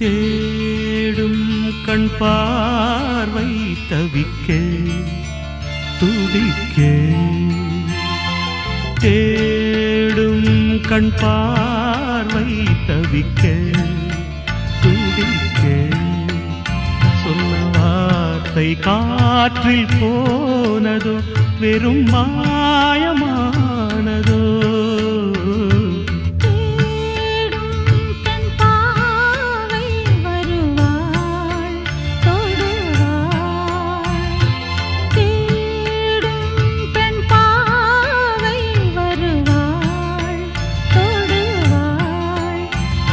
தேடும் கண் பார்வை தவிக்க துடிக்க. தேடும் கண் பார்வை தவிக்க துடிக்க. சொன்ன வார்த்தை காற்றில் போனதோ வெறும் மாயம்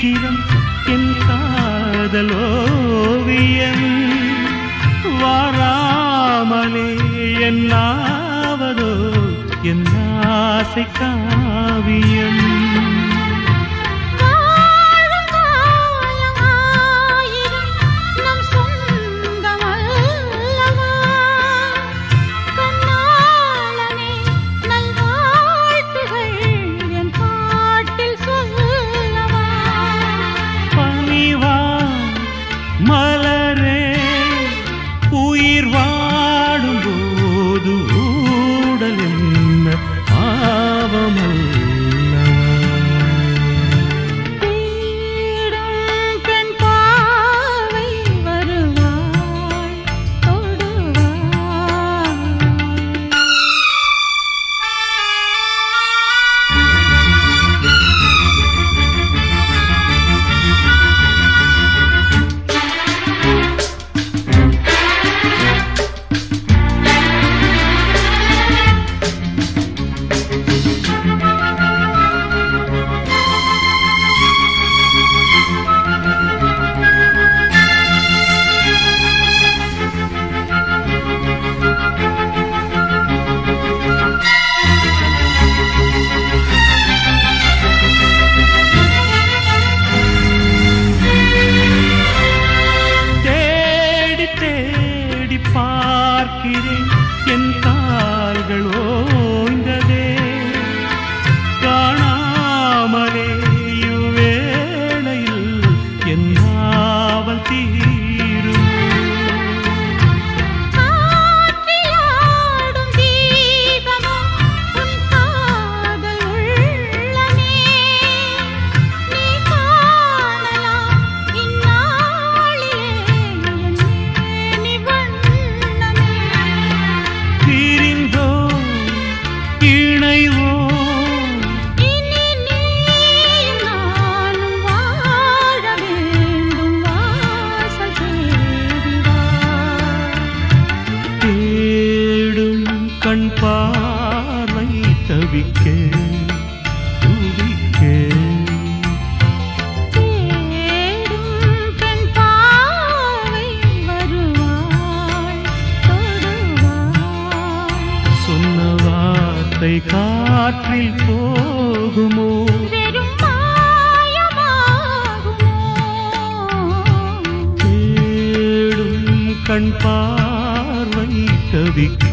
சித்திரம் என் காதலோவியம். வாராமலே என்னாவதோ என் ஆசை காவியம். துதிக்க துதிக்க சொன்ன வார்த்தை காற்றில் போகுமோ? கண் பார்வை தவிக்க.